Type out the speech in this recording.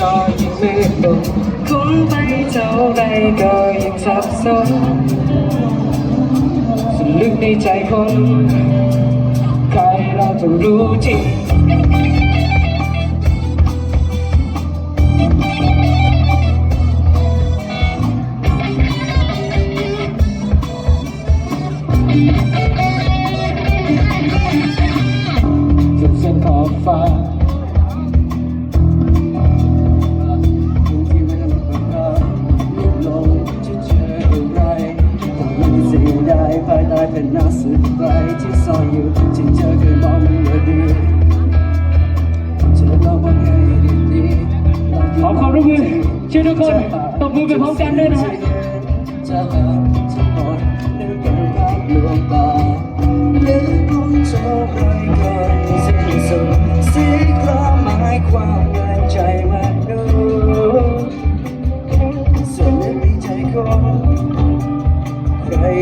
ก็ยังมืดมนคุ้มไปเท่าใดก็ยังสับสนสำนึกในใจคนใครเราจะรู้จริงฟ้า สิ่งใดภายใต้เป็นนัสืบไกลที่ซ่อนอยู่ที่เธอเคยมองมันอดีตเธลองมองให้ดีๆขอความร่วมมือชื่อทุกคนตบมือไปพร้อมกันด้วยนะฮะจะหงที่เกิสิ้นสุดสิ่งหมายความ